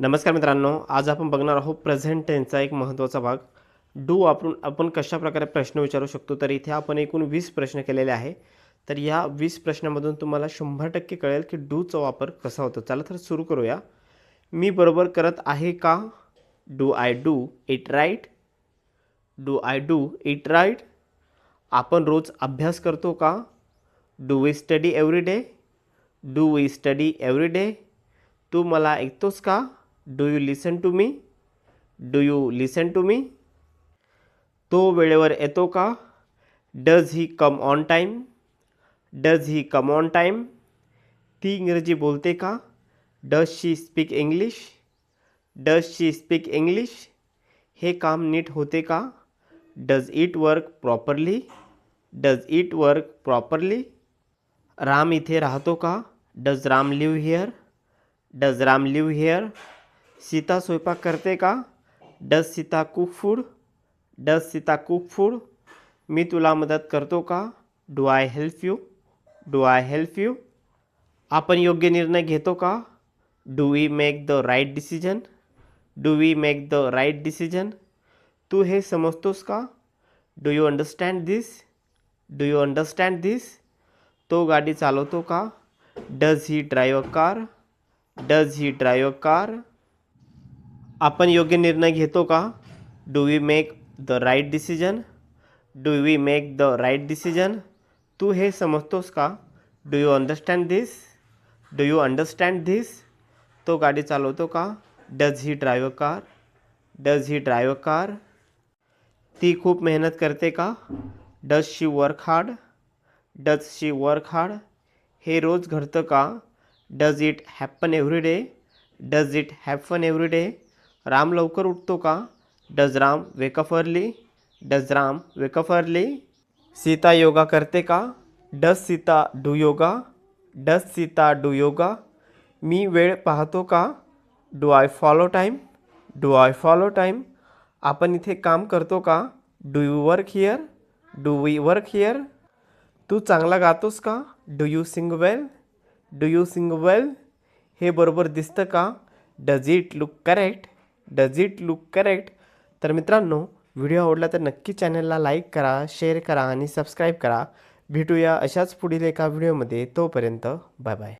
नमस्कार मित्रांनो आज आपण बघणार आहोत प्रेझेंट टेन्सचा एक महत्त्वाचा भाग. डू वापरून आपण कशा प्रकारे प्रश्न विचारू शकतो? तर इथे आपण एकूण वीस प्रश्न केलेले आहे. तर या वीस प्रश्नामधून तुम्हाला शंभर टक्के कळेल की डूचा वापर कसा होतो. चला तर सुरू करूया. मी बरोबर करत आहे का? Do I do it right do I do it right आपण रोज अभ्यास करतो का? Do we study every day do we study every day तू मला ऐकतोस का? Do you listen to me do you listen to me तो वेळेवर येतो का? Does he come on time does he come on time ती इंग्रजी बोलते का? Does she speak English does she speak English हे काम नीट होते का? Does it work properly does it work properly Ram इथे राहतो का? Does Ram live here does Ram live here Sita स्वयंपाक करते का? Does Sita cook food does Sita cook food मी तुला मदत करतो का? Do I help you do I help you आपण योग्य निर्णय घेतो का? Do we make the right decision do we make the right decision तू हे समजतोस का? Do you understand this do you understand this तो गाडी चालवतो का? Does he drive car does he drive car आपण योग्य निर्णय घेतो का? Do we make the right decision do we make the right decision तू हे समजतोस का? Do you understand this do you understand this तो गाडी चालवतो का? Does he drive car does he drive car ती खूप मेहनत करते का? Does she work hard does she work hard हे रोज घडतं का? Does it happen every day does it happen every day Ram लवकर उठतो का? Does Ram wake up early does Ram wake up early Sita yoga करते का? Does Sita do yoga? Does Sita do yoga? मी वेळ पाहतो का? Do I follow time do I follow time आपण इथे काम करतो का? Do you work here? Do we work here? तू चांगला गातोस का? Do you sing well? Do you sing well? हे बरोबर दिसतं का? Does it look correct? Does it look correct तर मित्रांनो व्हिडिओ आवडला तर नक्की चॅनलला लाईक करा शेअर करा आणि सबस्क्राईब करा. भेटूया अशाच पुढील एका व्हिडिओमध्ये तोपर्यंत बाय बाय